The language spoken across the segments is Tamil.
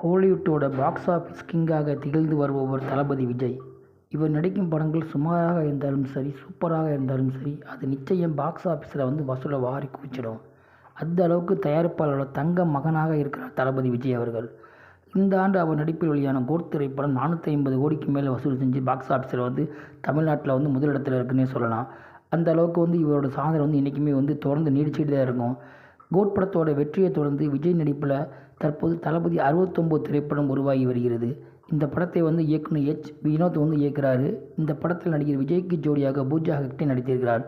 ஹோலிவுட்டோட பாக்ஸ் ஆஃபீஸ் கிங்காக திகழ்ந்து வருபவர் தளபதி விஜய். இவர் நடிக்கும் படங்கள் சுமாராக இருந்தாலும் சரி சூப்பராக இருந்தாலும் சரி அது நிச்சயம் பாக்ஸ் ஆஃபீஸில் வந்து வசூலை வாரி குவிச்சிடும். அந்த அளவுக்கு தயாரிப்பாளரோட தங்க மகனாக இருக்கிறார் தளபதி விஜய் அவர்கள். இந்த ஆண்டு அவர் நடிப்பில் வெளியான கோட் திரைப்படம் நானூற்றி ஐம்பது கோடிக்கு மேலே வசூல் செஞ்சு பாக்ஸ் ஆஃபீஸில் வந்து தமிழ்நாட்டில் வந்து முதலிடத்தில் இருக்குன்னே சொல்லலாம். அந்த அளவுக்கு வந்து இவரோட சாதனை வந்து என்றைக்குமே வந்து தொடர்ந்து நீடிச்சுட்டு தான் இருக்கும். கோட் படத்தோட வெற்றியை தொடர்ந்து விஜய் நடிப்பில் தற்போது தளபதி அறுபத்தொம்போது திரைப்படம் உருவாகி வருகிறது. இந்த படத்தை வந்து இயக்குனர் எச். வினோத் வந்து இயக்குறாரு. இந்த படத்தில் நடிகர் விஜய்க்கு ஜோடியாக பூஜா ஹெக்டே நடித்திருக்கிறார்.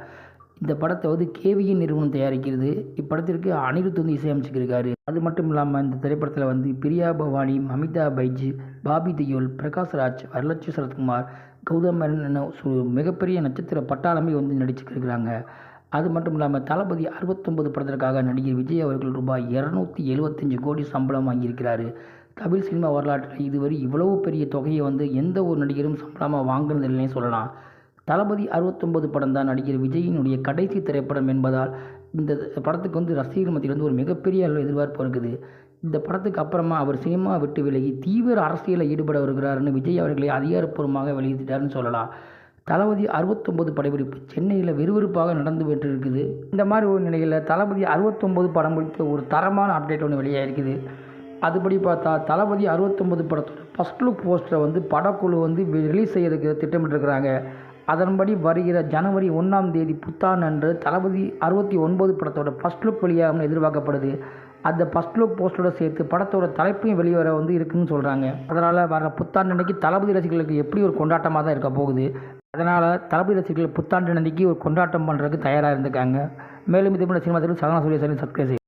இந்த படத்தை வந்து கேவிஎன் நிறுவனம் தயாரிக்கிறது. இப்படத்திற்கு அனிருத் வந்து இசையமைச்சிருக்காரு. அது மட்டும் இல்லாமல் இந்த திரைப்படத்தில் வந்து பிரியா பவானி மமிதா பைஜ் பாபி தியோல் பிரகாஷ் ராஜ் வரலட்சுமி சரத்குமார் கௌதம் மேனன் என சு- மிகப்பெரிய நட்சத்திர பட்டாளமே வந்து நடிச்சுருக்கிறாங்க. அது மட்டும் இல்லாமல் தளபதி அறுபத்தொன்பது படத்திற்காக நடிகர் விஜய் அவர்கள் ரூபாய் இரநூத்தி எழுபத்தஞ்சு கோடி சம்பளம் வாங்கியிருக்கிறாரு. தமிழ் சினிமா வரலாற்றில் இதுவரை இவ்வளவு பெரிய தொகையை வந்து எந்த ஒரு நடிகரும் சம்பளமாக வாங்கினதில்லைன்னு சொல்லலாம். தளபதி அறுபத்தொன்பது படம் தான் நடிகர் விஜயினுடைய கடைசி திரைப்படம் என்பதால் இந்த படத்துக்கு வந்து ரசிகர்கள் மத்தியில் வந்து ஒரு மிகப்பெரிய அளவு எதிர்பார்ப்பு இருக்குது. இந்த படத்துக்கு அப்புறமா அவர் சினிமா விட்டு விலகி தீவிர அரசியலில் ஈடுபட வருகிறாருன்னு விஜய் அவர்களை அதிகாரப்பூர்வமாக வெளியிட்டாருன்னு சொல்லலாம். தளபதி அறுபத்தொம்பது படப்பிடிப்பு. சென்னையில் விறுவிறுப்பாக நடந்து பெற்று இருக்குது இந்த மாதிரி ஒரு நிலையில் தளபதி அறுபத்தொம்பது படம் குறித்த ஒரு தரமான அப்டேட் ஒன்று வெளியாகிருக்குது அதுபடி பார்த்தா தளபதி அறுபத்தொம்பது படத்தோட ஃபஸ்ட் லுக் போஸ்டரை வந்து படக்குழு வந்து ரிலீஸ் செய்யறதுக்கு திட்டமிட்டிருக்கிறாங்க. அதன்படி வருகிற ஜனவரி ஒன்றாம் தேதி புத்தாண்டு அன்று தளபதி அறுபத்தி ஒன்பது படத்தோட ஃபஸ்ட் லுக் வெளியாகும்னு எதிர்பார்க்கப்படுது. அந்த ஃபஸ்ட் லுக் போஸ்டரோட சேர்த்து படத்தோட தலைப்பையும் வெளிவர வந்து இருக்குன்னு சொல்கிறாங்க அதனால் வர புத்தாண்டு அன்னைக்கு தளபதி ரசிகர்களுக்கு எப்படி ஒரு கொண்டாட்டமாக தான் இருக்க போகுது? அதனால் தளபதி ரசிகர்கள் புத்தாண்டு அன்னைக்கு ஒரு கொண்டாட்டம் பண்ணுறதுக்கு தயாராக இருந்திருக்காங்க. மேலும் இது போன்ற சினிமா சகனா சூரிய சப்ஸ்கிரைப்